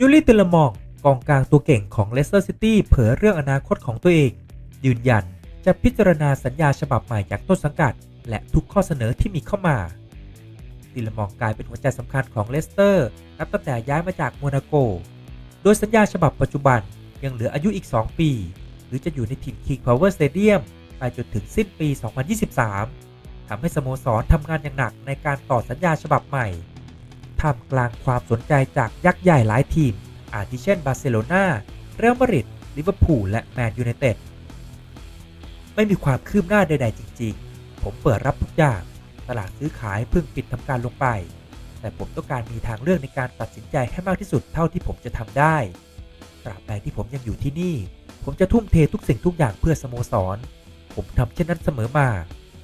ยูริเตลมองกองกลางตัวเก่งของเลสเตอร์ซิตี้เผยเรื่องอนาคตของตัวเอง ยืนยันจะพิจารณาสัญญาฉบับใหม่จากต้นสังกัด และทุกข้อเสนอที่มีเข้ามา ติลมองกลายเป็นหัวใจสำคัญของเลสเตอร์นับตั้งแต่ย้ายมาจากโมนาโก โดยสัญญาฉบับปัจจุบันยังเหลืออายุอีก 2 ปี หรือจะอยู่ในทีม King Power Stadium ไปจนถึงสิ้นปี 2023ทำให้สโมสรทำงานอย่างหนักในการต่อสัญญาฉบับใหม่ ท่ามกลางความสนใจจากยักษ์ใหญ่หลายทีม อาทิเช่นบาร์เซโลนาเรอัลมาดริดลิเวอร์พูลและแมนยูไนเต็ดไม่มีความคืบหน้าใด ๆ จริง ๆ ผมเปิดรับทุกอย่าง ตลาดซื้อขายเพิ่งปิดทำการลงไป แต่ผมต้องการมีทางเลือกในการตัดสินใจให้มากที่สุดเท่าที่ผมจะทำได้ ตราบใดที่ผมยังอยู่ที่นี่ ผมจะทุ่มเททุกสิ่งทุกอย่างเพื่อสโมสร ผมทำเช่นนั้นเสมอมา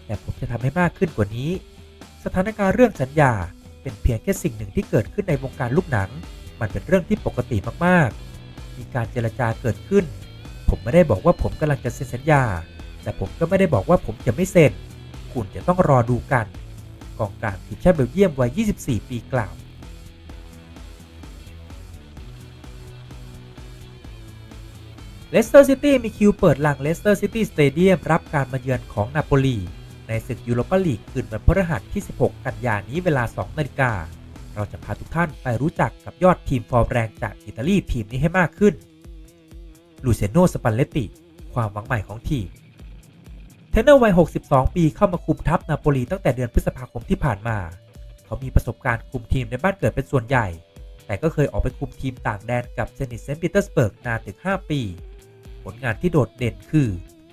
แต่ผมจะทำให้มากขึ้นกว่านี้ สถานการณ์เรื่องสัญญา เป็นเพียงแค่สิ่งหนึ่งที่เกิดขึ้นในวงการลูกหนัง มันเป็นเรื่องที่ปกติมากๆ มีการเจรจาเกิดขึ้น ผมไม่ได้บอกว่าผมกำลังจะเซ็นสัญญา แต่ผมก็ไม่ได้บอกว่าผมจะไม่เซ็น คุณจะต้องรอดูกัน กองกลางทีมชาติเบลเยียมวัย 24 ปีกล่าวเลสเตอร์ซิตี้มีคิวเปิดหลังเลสเตอร์ซิตี้สเตเดียมรับการมาเยือนของนาโปลี ในศึกยูโรปาลีกคืนวันพฤหัสที่ 16 กันยายนนี้เวลา 2 นาฬิกา เราจะพาทุกท่านไปรู้จักกับยอดทีมฟอร์มแรงจากอิตาลีทีมนี้ให้มากขึ้น ลูเซโนสปันเลตติ ความหวังใหม่ของทีม เทนเนอร์วัย 62 ปีเข้ามาคุมทัพนาโปลีตั้งแต่เดือนพฤษภาคมที่ผ่านมา เขามีประสบการณ์คุมทีมในบ้านเกิดเป็นส่วนใหญ่ แต่ก็เคยออกไปคุมทีมต่างแดนกับเซนิตเซนต์ปีเตอร์สเบิร์กนานถึง 5 ปี ผลงานที่โดดเด่นคือ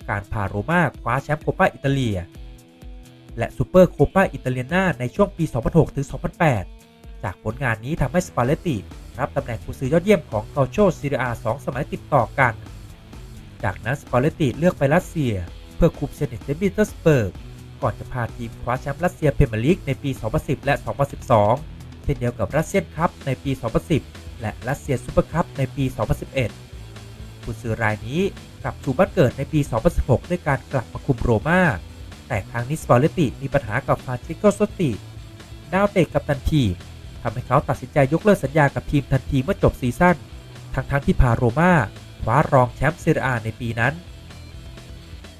การพาโรม่าคว้าแชมป์โคปาอิตาเลีย และซูเปอร์โคปาอิตาเลียนาในช่วงปี 2006 ถึง 2008 จากผลงานนี้ทำให้สปาเลตติรับตำแหน่งผู้ซื้อยอดเยี่ยมของกอโชซีเรียสองสมัยติดต่อกัน จากนั้นสปาเลตติเลือกไปรัสเซีย เพื่อคุมเซนิตเซนต์ปีเตอร์สเบิร์ก ก่อนจะพาทีมคว้าแชมป์รัสเซียเพรเมียร์ลีกในปี 2010 และ 2012 เช่นเดียวกับรัสเซียนคัพในปี 2010 และรัสเซียซูเปอร์คัพในปี 2011 ผู้ซื้อรายนี้กลับสู่บ้านเกิดในปี 2016 ด้วยการกลับมาคุมโรม่า แต่ครั้งนี้สปอเลติมีปัญหากับฟรานซิโกโซตติดาวเตะกับตันทีทำให้เขาตัดสินใจยกเลิกสัญญากับทีมทันทีเมื่อจบซีซั่นทั้งๆที่พาโรม่าคว้ารองแชมป์เซเรียอาในปีนั้น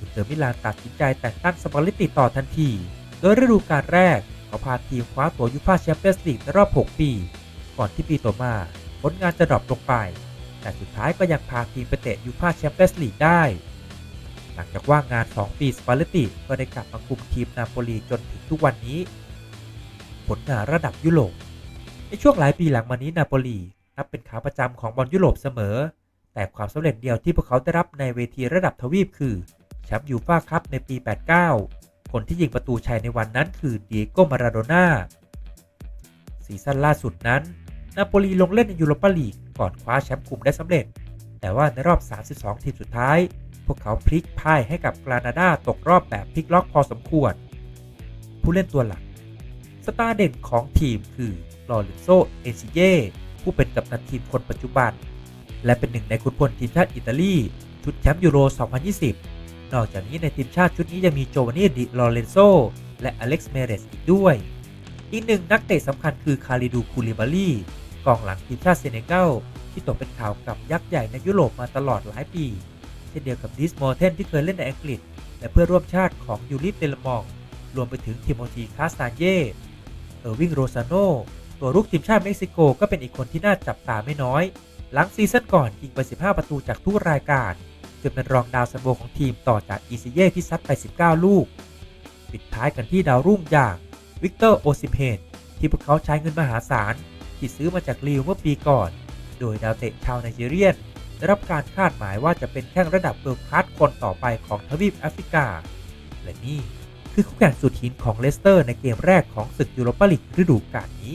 อินเตอร์มิลานตัดสินใจแต่งตั้งสปอเลติต่อทันที โดยฤดูกาลแรกเขาพาทีมคว้าตัวยูฟ่าแชมเปี้ยนส์ลีกในรอบ 6 ปี ก่อนที่ปีต่อมาผลงานจะดรอปลงไป แต่สุดท้ายก็ยังพาทีมไปเตะยูฟ่าแชมเปี้ยนส์ลีกได้ หลังจากว่างงาน 2 ปีสปาเลติก็ได้กลับมาคุมทีมนาโปลีจนถึงทุกวันนี้ ผลงานระดับยุโรปในช่วงหลายปีหลังมานี้นาโปลีนับเป็นขาประจำของบอลยุโรปเสมอ แต่ความสำเร็จเดียวที่พวกเขาได้รับในเวทีระดับทวีปคือแชมป์ยูฟ่าคัพในปี 89 คนที่ยิงประตูชัยในวันนั้นคือเดียโกมาราโดน่าซีซั่นล่าสุดนั้น นาโปลีลงเล่นในยูโรปาลีกก่อนคว้าแชมป์กลุ่มได้สำเร็จ แต่ว่าในรอบ 32 ทีมสุดท้าย พวกเขาพลิกพ่ายให้กับกรานาดาตกรอบแบบพลิกล็อกพอสมควร ผู้เล่นตัวหลัก สตาร์เด่นของทีมคือลอเรนโซ เอซิเยผู้เป็นกัปตันทีมคนปัจจุบัน และเป็นหนึ่งในขุนพลทีมชาติอิตาลี ชุดแชมป์ยูโร 2020 นอกจากนี้ในทีมชาติชุดนี้ยังมีโจวานนี่ดิลอเรนโซ และอเล็กซ์เมเรสอีกด้วย อีกหนึ่งนักเตะสำคัญคือคาริดู คูลิบาลีกองหลังทีมชาติเซเนกัลที่ตกเป็นข่าวกับยักษ์ใหญ่ในยุโรปมาตลอดหลายปี ช่นเดียวกับดิสมอร์เทนที่เคยเล่นในอังกฤษ และเพื่อร่วมชาติของยูริเตลมอง รวมไปถึงทิโมธีคาสตานเย่เออร์วิงโรซาโนตัวรุกทีมชาติเม็กซิโกก็เป็นอีกคนที่น่าจับตาไม่น้อย หลังซีซั่นก่อนยิงไป 15 ประตูจากทุกรายการจนเป็นรองดาวซันโบของทีมต่อจากอีซิเย่ที่ซัดไป 19 ลูก ปิดท้ายกันที่ดาวรุ่งอย่างวิกเตอร์โอซิเพนที่พวกเขาใช้เงินมหาศาลที่ซื้อมาจากลีวเมื่อปีก่อน โดยดาวเตะชาวไนจีเรียน ได้รับการคาดหมายว่าจะเป็นแข้งระดับเบิร์คัสคนต่อไปของทวีปแอฟริกา และนี่คือคู่แข่งสุดหินของเลสเตอร์ในเกมแรกของศึกยูโรปาลีกฤดูกาลนี้